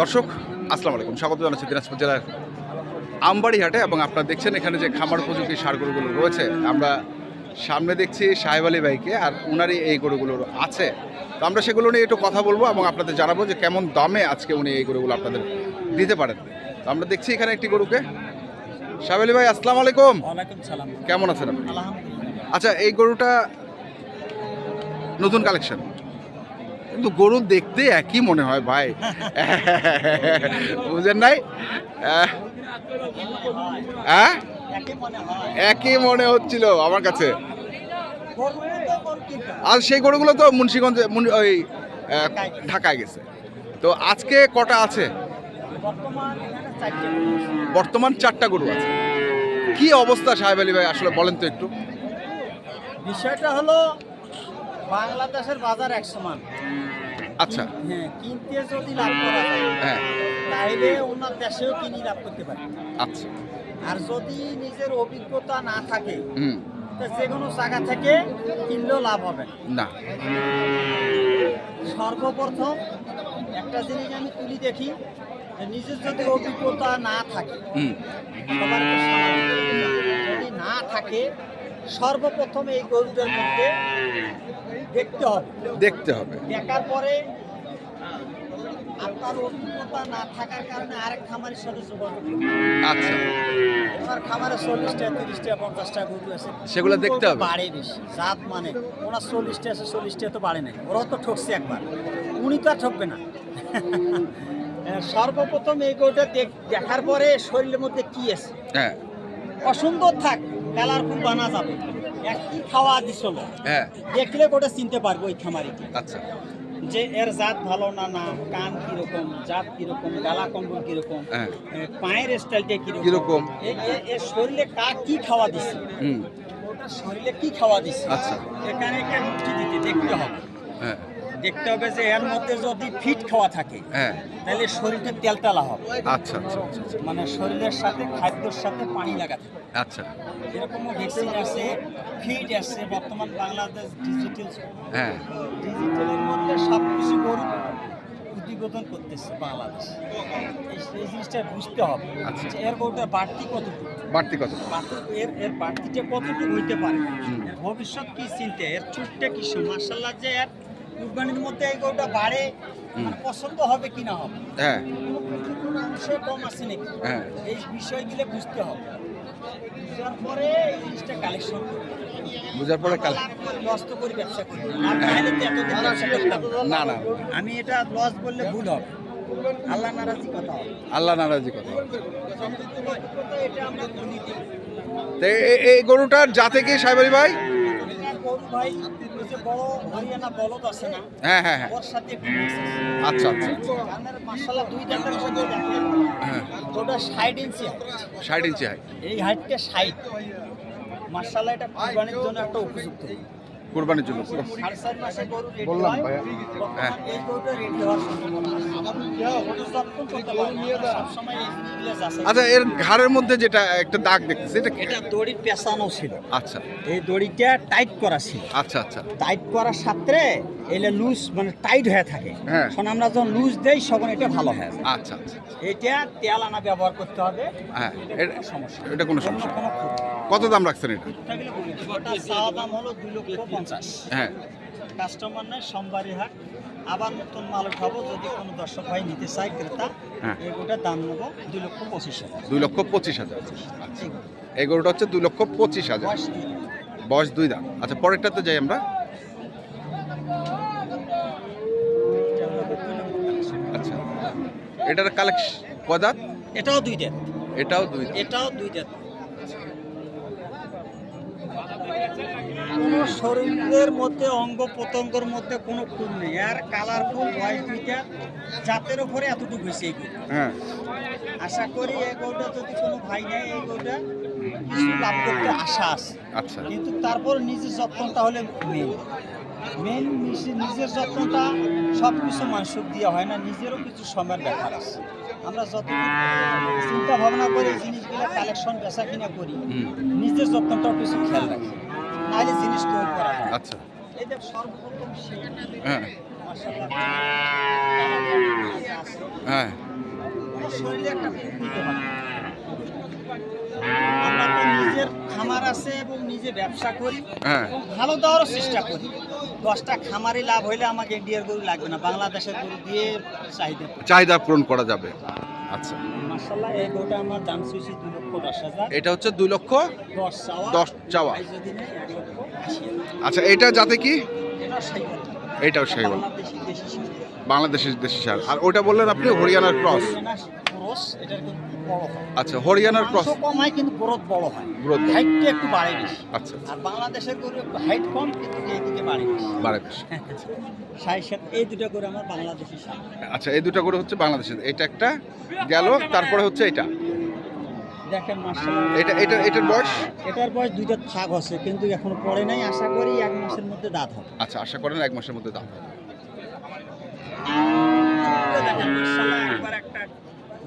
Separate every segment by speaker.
Speaker 1: দর্শক আসসালামু আলাইকুম। স্বাগত জানাচ্ছি দিনাজপুর জেলার আমবাড়িহাটে এবং আপনারা দেখছেন এখানে যে খামার উপযোগী সার গরুগুলো রয়েছে। আমরা সামনে দেখছি সাহেব আলী ভাইকে আর উনারই এই গরুগুলো আছে। তো আমরা সেগুলো নিয়ে একটু কথা বলব এবং আপনাদের জানাব যে কেমন দামে আজকে উনি এই গরুগুলো আপনাদের দিতে পারেন। তো আমরা দেখছি এখানে একটি গরুকে। সাহেব আলী ভাই আসসালামু আলাইকুম।
Speaker 2: সালাম।
Speaker 1: কেমন আছেন আপনি? আচ্ছা এই গরুটা নতুন কালেকশন? কিন্তু গরু দেখতে একই মনে হয় ভাই। বুঝেন নাই? হ্যাঁ
Speaker 2: একই মনে
Speaker 1: হচ্ছিল আমার কাছে। আর সেই গরুগুলো তো মুন্সিগঞ্জে মুন- ওই ঢাকায় গেছে। তো আজকে কটা আছে।
Speaker 2: বর্তমান চারটা গরু আছে।
Speaker 1: কি অবস্থা সাহেব আলী ভাই? আসলে বলেন তো একটু।
Speaker 2: বিষয়টা হলো বাংলাদেশের বাজার এক সমান
Speaker 1: আচ্ছা।
Speaker 2: হ্যাঁ কিনতে যদি লাভ করা যায়
Speaker 1: হ্যাঁ।
Speaker 2: তাহলে ওনার দেশেও কিনি লাভ করতে পারে।
Speaker 1: আচ্ছা।
Speaker 2: আর যদি নিজের অভিজ্ঞতা না থাকে যে কোনো জায়গা থেকে কিনলেও লাভ হবে না।
Speaker 1: না।
Speaker 2: সর্বপ্রথম একটা জিনিস আমি তুলি দেখি নিজের যদি অভিজ্ঞতা না থাকে সবার যদি না থাকে সর্বপ্রথম এই গরুটার মধ্যে দেখতে হবে।
Speaker 1: দেখতে হবে।
Speaker 2: দেখার পরে আপনার অভিজ্ঞতা না থাকার কারণে আরেক খামারের সাথে যোগাযোগ।
Speaker 1: আচ্টা
Speaker 2: ওনার খামারে চল্লিশটা তিরিশটা পঞ্চাশটা গরু আছে।
Speaker 1: সেগুলো দেখতে হবে।
Speaker 2: বাড়ে বেশি জাত মানে। ওনার চল্লিশটা আছে চল্লিশটা তো বাড়ে নাই। ওরাও তো ঠকছে একবার। উনি তো আর ঠকবে না। সর্বপ্রথম এই গরুটা দেখ- দেখার পরে শরীরের মধ্যে কি আছে?
Speaker 1: হ্যাঁ।
Speaker 2: অসুন্দর থাক। কালারফুল বানা যাবে। একই খাওয়া দিছিল
Speaker 1: হ্যাঁ।
Speaker 2: দেখলে গোটা চিনতে পারব ওই খামারিকে।
Speaker 1: আচ্ছা।
Speaker 2: যে এর জাত ভালো না না কান কীরকম জাত কীরকম গালা কম্বল কীরকম
Speaker 1: হ্যাঁ।
Speaker 2: পায়ের স্টাইলটা কীরকম এর শরীরে কার কি খাওয়া দিছে? শরীরে কি খাওয়া দিছে?
Speaker 1: আচ্ছা।
Speaker 2: এখানে একটা মুক্তি দিতে দেখতে হবে।
Speaker 1: হ্যাঁ।
Speaker 2: দেখতে হবে যে এর মধ্যে যদি ফিট খাওয়া থাকে
Speaker 1: হ্যাঁ।
Speaker 2: তাহলে শরীরটা তেলটালা হবে।
Speaker 1: আচ্ছা আচ্ছা আচ্ছা আচ্ছা,
Speaker 2: মানে শরীরের সাথে খাদ্যের সাথে পানি লাগাতে হবে
Speaker 1: আচ্ছা।
Speaker 2: এরকমও ভ্যাকসিন আছে ফিড আছে বর্তমান বাংলাদেশ ডিজিটাল
Speaker 1: হ্যাঁ।
Speaker 2: ডিজিটালের মধ্যে সব কিছু গরু উদ্বোধন করতেছে বাংলাদেশ। এই- জিনিসটা বুঝতে হবে
Speaker 1: আচ্ছা।
Speaker 2: এর গরুটা বাড়তি কতটুকু?
Speaker 1: বাড়তি কত
Speaker 2: এর এর বাড়তিটা কতটুকু হইতে পারে? ভবিষ্যৎ কি চিন্তা? এর চুটটা কি মার্শাল্লাহ যে এর কুরবানির মধ্যে এই গরুটা বাড়ে মানে পছন্দ হবে কি না হবে?
Speaker 1: হ্যাঁ।
Speaker 2: অংশ কম আছে নাকি?
Speaker 1: হ্যাঁ।
Speaker 2: এই বিষয়গুলো বুঝতে হবে। বুঝার পরে এই জিনিসটা কালেকশন
Speaker 1: বুঝার পরে কাল
Speaker 2: লস তো করে ব্যবসা করি না। না। আমি এটা লস বললে ভুল হবে। আল্লাহ নারাজি কথা
Speaker 1: আল্লাহ নারাজি কথা
Speaker 2: এটা আমরা
Speaker 1: এই গরুটার জাতে কি সাহেব ভাই?
Speaker 2: গরু ভাই যে বড় হরিয়ানা বলদ আছে না
Speaker 1: হ্যাঁ হ্যাঁ হ্যাঁ।
Speaker 2: ওর সাথে।
Speaker 1: আচ্ছা আচ্ছা।
Speaker 2: গানের মাশাআল্লাহ দুই দাঁতের মধ্যে দেখেন।
Speaker 1: হ্যাঁ।
Speaker 2: ওটা ষাট ইঞ্চি height।
Speaker 1: ষাট ইঞ্চি হাইট
Speaker 2: এই হাইটটা 60 মাশাআল্লাহ এটা কুরবানির জন্য একটা উপযুক্ত।
Speaker 1: কোরবানির জন্য। বললাম
Speaker 2: হয়
Speaker 1: হ্যাঁ। আচ্ছা এর ঘাড়ের মধ্যে যেটা একটা দাগ দেখতেছি এটা
Speaker 2: এটা দড়ি পেঁচানো ছিল।
Speaker 1: আচ্ছা।
Speaker 2: এই দড়িটা টাইট করা ছিল।
Speaker 1: আচ্ছা আচ্ছা।
Speaker 2: টাইট করার সাথে এলে লুজ মানে টাইট হয়ে থাকে।
Speaker 1: হ্যাঁ।
Speaker 2: এখন আমরা যখন লুজ দেই তখন এটা ভালো হয়
Speaker 1: আচ্ছা আচ্ছা।
Speaker 2: এটা তেল আনা ব্যবহার করতে হবে।
Speaker 1: হ্যাঁ
Speaker 2: এটা সমস্যা
Speaker 1: এটা কোনো সমস্যা। কত দাম রাখছেন এটা?
Speaker 2: দাম হলো দুই লক্ষ পঞ্চাশ।
Speaker 1: হ্যাঁ।
Speaker 2: কাস্টমার নেই সোমবারই হাট আবার নতুন মাল উঠাবো যদি কোনো দর্শক ভাই নিতে চায় ক্রেতা
Speaker 1: হ্যাঁ।
Speaker 2: এগুলোর দাম নেব দুই লক্ষ পঁচিশ হাজার।
Speaker 1: দুই লক্ষ পঁচিশ হাজার। এই গরুটা হচ্ছে দুই লক্ষ পঁচিশ হাজার।
Speaker 2: বয়স দুই
Speaker 1: দাম। আচ্ছা পরেরটাতে যাই আমরা। আচ্ছা। এটার কালেকশন কদাত
Speaker 2: এটাও দুই দেন
Speaker 1: এটাও দুই
Speaker 2: এটাও দুই দেন কোনো শরীরের মধ্যে অঙ্গ প্রত্যঙ্গের মধ্যে কোনো খুন নেই। আর কালারফুল বয়স দুইটা জাতের ওপরে এতটুকু হয়েছে এই।
Speaker 1: হ্যাঁ।
Speaker 2: আশা করি এই গরুটা যদি কোনো ভাই নেয় এই গরুটা কিছু লাভ করতে আশা আছে।
Speaker 1: আচ্ছা।
Speaker 2: কিন্তু তারপর নিজের যত্নটা হলে মেন মেন নিজের যত্নটা সব কিছু মানুষের দিয়ে হয় না নিজেরও কিছু সময়ের ব্যাপার আছে। আমরা যত চিন্তা ভাবনা করে জিনিসগুলো কালেকশন বেচা কিনা করি নিজের যত্নটাও কিছু খেয়াল রাখি। নাহলে জিনিস তৈরি করা
Speaker 1: আচ্ছা।
Speaker 2: দেখ সর্বপ্রথম
Speaker 1: হ্যাঁ। হ্যাঁ।
Speaker 2: শরীরে একটা খুব পারে। নিজের খামার আছে এবং নিজে ব্যবসা করি।
Speaker 1: হ্যাঁ।
Speaker 2: ভালো দেওয়ারও চেষ্টা করি। দশটা খামারে লাভ হইলে আমাকে ইন্ডিয়ার গরু লাগবে না। বাংলাদেশের গরু দিয়ে চাহিদা
Speaker 1: চাহিদা পূরণ করা যাবে। আচ্ছা।
Speaker 2: এই আমার দাম লক্ষ হাজার।
Speaker 1: এটা হচ্ছে দুই লক্ষ
Speaker 2: দশ চাওয়া।
Speaker 1: আচ্ছা এটা যাতে কি। এটাও
Speaker 2: শিশু।
Speaker 1: বাংলাদেশের দেশি সার। আর ওটা বললেন আপনি হরিয়ানার ক্রস।
Speaker 2: ক্রস, এটার বড় হয়।
Speaker 1: আচ্ছা হরিয়ানার ক্রস
Speaker 2: কম হয় কিন্তু গ্রোথ বড় হয়।
Speaker 1: বড়।
Speaker 2: হাইটটা একটু বাড়ে বেশি।
Speaker 1: আচ্ছা
Speaker 2: আর বাংলাদেশের গরু হাইট কম কিন্তু এইদিকে বাড়ে বেশি।
Speaker 1: বাড়ে বেশি।
Speaker 2: সাই সাত এই দুটো করে আমার বাংলাদেশি
Speaker 1: আচ্ছা এই দুটো করে হচ্ছে বাংলাদেশের এটা একটা গেল তারপরে হচ্ছে এটা।
Speaker 2: দেখেন
Speaker 1: এটা এটা এটার বয়স?
Speaker 2: এটার বয়স দুইটা থাক আছে কিন্তু এখনও পড়ে নাই। আশা করি এক মাসের মধ্যে দাঁত হবে।
Speaker 1: আচ্ছা আশা করেন এক মাসের মধ্যে দাম হবে।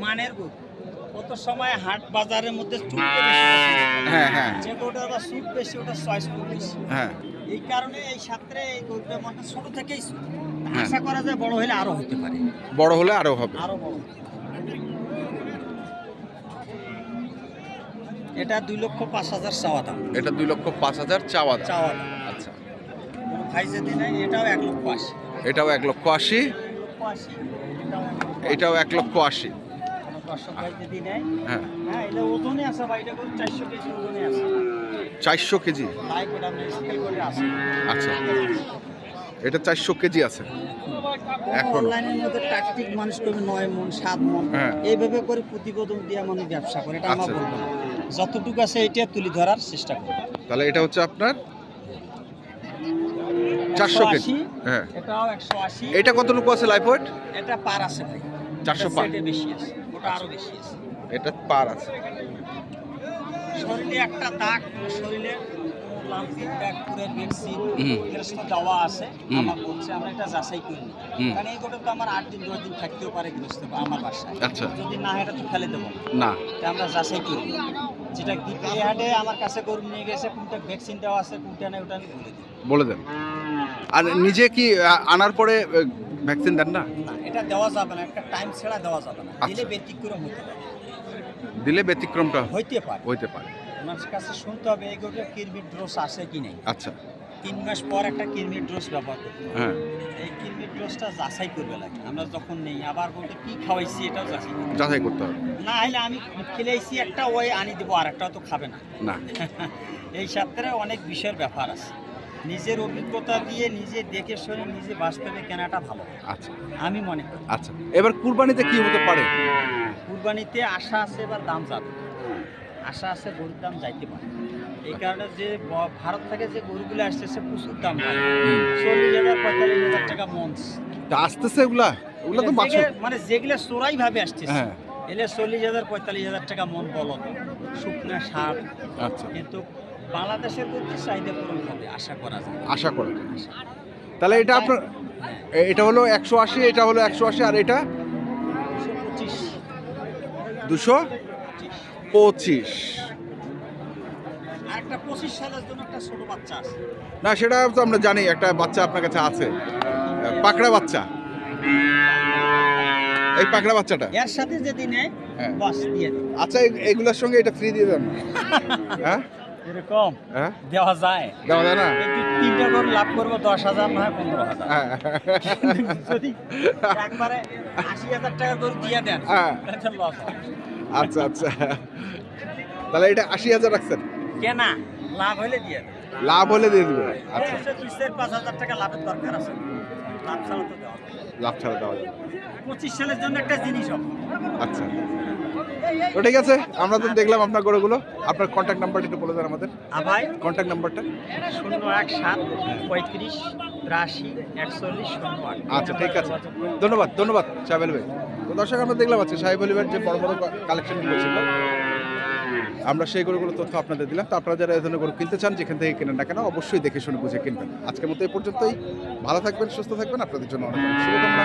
Speaker 2: মানের গরু। কত সময় হাট বাজারের মধ্যে বেশি
Speaker 1: হ্যাঁ হ্যাঁ
Speaker 2: যে গরুটার বা সুট বেশি ওটা চয়েস বেশি।
Speaker 1: হ্যাঁ।
Speaker 2: এই কারণে এই সাত্রে এই গরুটা মানে ছোট থেকেই
Speaker 1: হ্যাঁ।
Speaker 2: আশা করা যায় বড় হলে আরও হতে পারে।
Speaker 1: বড় হলে আরও হবে।
Speaker 2: আরও বড় এটা দুই লক্ষ পাঁচ হাজার চাওয়া দাম।
Speaker 1: এটা দুই লক্ষ পাঁচ হাজার চাওয়া
Speaker 2: চাওয়া দাম।
Speaker 1: আচ্ছা।
Speaker 2: ভাই যদি নেয় এটাও এক লক্ষ আশি
Speaker 1: এটাও এক লক্ষ আশি।
Speaker 2: এটাও এক লক্ষ
Speaker 1: আশি।
Speaker 2: চারশো কেজি আছে।
Speaker 1: চারশো কেজি? আচ্ছা। এটা চারশো কেজি আছে। এখনও।
Speaker 2: অনলাইনের মধ্যে টাকটিক মানুষ করবে নয় মন সাত মন।
Speaker 1: হ্যাঁ।
Speaker 2: এইভাবে করে প্রতিবেদন দিয়ে মানুষ ব্যবসা করে এটা আমার
Speaker 1: আচ্ছা।
Speaker 2: বলব যতটুকু আছে এটা তুলে ধরার চেষ্টা করবে।
Speaker 1: তাহলে এটা হচ্ছে আপনার চারশো কেজি। হ্যাঁ।
Speaker 2: এটাও একশো আশি।
Speaker 1: এটা কতটুকু আছে লাইফ ওয়েট
Speaker 2: এটা পার আছে ভাই।
Speaker 1: 400
Speaker 2: এটা
Speaker 1: পার।
Speaker 2: বেশি আছে। ওটা আরও বেশি আছে।
Speaker 1: এটা পার আছে।
Speaker 2: শরীরে একটা দাগ শরীরে দাগ ভ্যাকসিন
Speaker 1: হুম।
Speaker 2: গ্রস্ত দেওয়া আছে। আমার বলছে আমরা এটা যাচাই করি
Speaker 1: হুম।
Speaker 2: কারণ এই গোটা তো আমার আট দিন দশ দিন থাকতেও পারে গ্রস্ত আমার বাসায়।
Speaker 1: আচ্ছা।
Speaker 2: যদি না এটা তো ফেলে দেবো।
Speaker 1: না।
Speaker 2: আমরা যাচাই করি। যেটা হাটে আমার কাছে গরু নিয়ে গেছে কোনটা ভ্যাকসিন দেওয়া আছে কোনটা নেই ওটা আমি বলে দিই।
Speaker 1: বলে দেন। আর নিজে কি আনার পরে ভ্যাকসিন দেন না?
Speaker 2: এটা দেওয়া যাবে না একটা টাইম ছাড়া দেওয়া যাবে না। দিলে
Speaker 1: আচ্ছা।
Speaker 2: ব্যতিক্রম হতে পারে।
Speaker 1: দিলে ব্যতিক্রমটা
Speaker 2: হইতে পারে।
Speaker 1: হইতে পারে।
Speaker 2: আমার কাছে শুনতে হবে এই গরুটা কিরমির ড্রোস আছে কি নেই।
Speaker 1: আচ্ছা।
Speaker 2: তিন মাস পর একটা কিরমির ড্রোস ব্যবহার করতে।
Speaker 1: হ্যাঁ।
Speaker 2: এই কিরমির ড্রোসটা যাচাই করবে লাগে। আমরা যখন নেই আবার বলতে কি খাওয়াইছি এটাও যাচাই
Speaker 1: যাচাই করতে হবে।
Speaker 2: না হলে আমি খেলেছি একটা ওই আনি দেবো আর একটাও তো খাবে না।
Speaker 1: না।
Speaker 2: এই সাথে অনেক বিষয়ের ব্যাপার আছে। নিজের অভিজ্ঞতা দিয়ে নিজে দেখে শুনে নিজে বাস্তবে কেনাটা ভালো।
Speaker 1: আচ্ছা।
Speaker 2: আমি মনে করি।
Speaker 1: আচ্ছা এবার কুরবানিতে কি হতে পারে?
Speaker 2: কুরবানিতে আশা আছে এবার দাম যাবে আশা আছে গরুর দাম যাইতে পারে। এই কারণে যে ভারত থেকে যে গরুগুলো আসছে সে প্রচুর দাম চল্লিশ হাজার পঁয়তাল্লিশ হাজার টাকা মঞ্চ
Speaker 1: আসতেছে এগুলা? এগুলা তো
Speaker 2: মানে যেগুলো চোরাই ভাবে আসতেছে
Speaker 1: হ্যাঁ।
Speaker 2: এলে চল্লিশ হাজার পঁয়তাল্লিশ হাজার টাকা মন বলদ। শুকনা সার।
Speaker 1: আচ্ছা।
Speaker 2: কিন্তু বাংলাদেশের গরুর চাহিদা পূরণ হবে আশা করা যায়।
Speaker 1: আশা করা যায়। তাহলে এটা আপনার এটা হলো একশো আশি এটা হলো একশো আশি আর এটা?
Speaker 2: দুশো পঁচিশ।
Speaker 1: না সেটা তো আমরা জানি একটা বাচ্চা আপনার কাছে আছে। পাকড়া বাচ্চা। এই পাকড়া বাচ্চাটা?
Speaker 2: এর সাথে যদি নেয়
Speaker 1: হ্যাঁ।
Speaker 2: বাস দিয়ে
Speaker 1: আচ্ছা এগুলোর সঙ্গে এটা ফ্রি দিয়ে দেন। হ্যাঁ?
Speaker 2: এরকম?
Speaker 1: হ্যাঁ?
Speaker 2: দেওয়া যায়।
Speaker 1: দেওয়া যায় না?
Speaker 2: তিনটা করে লাভ করব দশ হাজার নয় পনেরো হাজার।
Speaker 1: হ্যাঁ।
Speaker 2: যদি একবারে আশি হাজার টাকা করে দিয়ে দেন
Speaker 1: হ্যাঁ। আচ্ছা আচ্ছা। তাহলে এটা আশি হাজার রাখছেন?
Speaker 2: কেনা লাভ হলে দিয়ে দেন।
Speaker 1: লাভ হলে দিয়ে দিবে আচ্ছা।
Speaker 2: দুই চার পাঁচ হাজার টাকা লাভের দরকার আছে। লাভ ছাড়া তো দেওয়া
Speaker 1: লাভ ছাড়া দেওয়া যাবে
Speaker 2: পঁচিশ সালের জন্য একটা জিনিস হবে।
Speaker 1: আচ্ছা। তো ঠিক আছে আমরা তো দেখলাম আপনার গরুগুলো। আপনার কন্ট্যাক্ট নাম্বারটা একটু বলে দেন আমাদের।
Speaker 2: ভাই।
Speaker 1: কন্ট্যাক্ট নাম্বারটা
Speaker 2: শূন্য এক সাত পঁয়ত্রিশ তিরাশি একচল্লিশ শূন্য
Speaker 1: আচ্ছা ঠিক আছে। ধন্যবাদ ধন্যবাদ সাহেব ভাই। তো দর্শক আমরা দেখলাম আছে সাহেব আলী যে বড় বড় কালেকশন ছিল আমরা সেই গরুগুলো তথ্য আপনাদের দিলাম। তো আপনারা যারা এই ধরনের গরু কিনতে চান যেখান থেকে কেনেন না কেন অবশ্যই দেখে শুনে বুঝে কিনবেন। আজকের মতো এই পর্যন্তই। ভালো থাকবেন সুস্থ থাকবেন। আপনাদের জন্য অনেক শুভকামনা।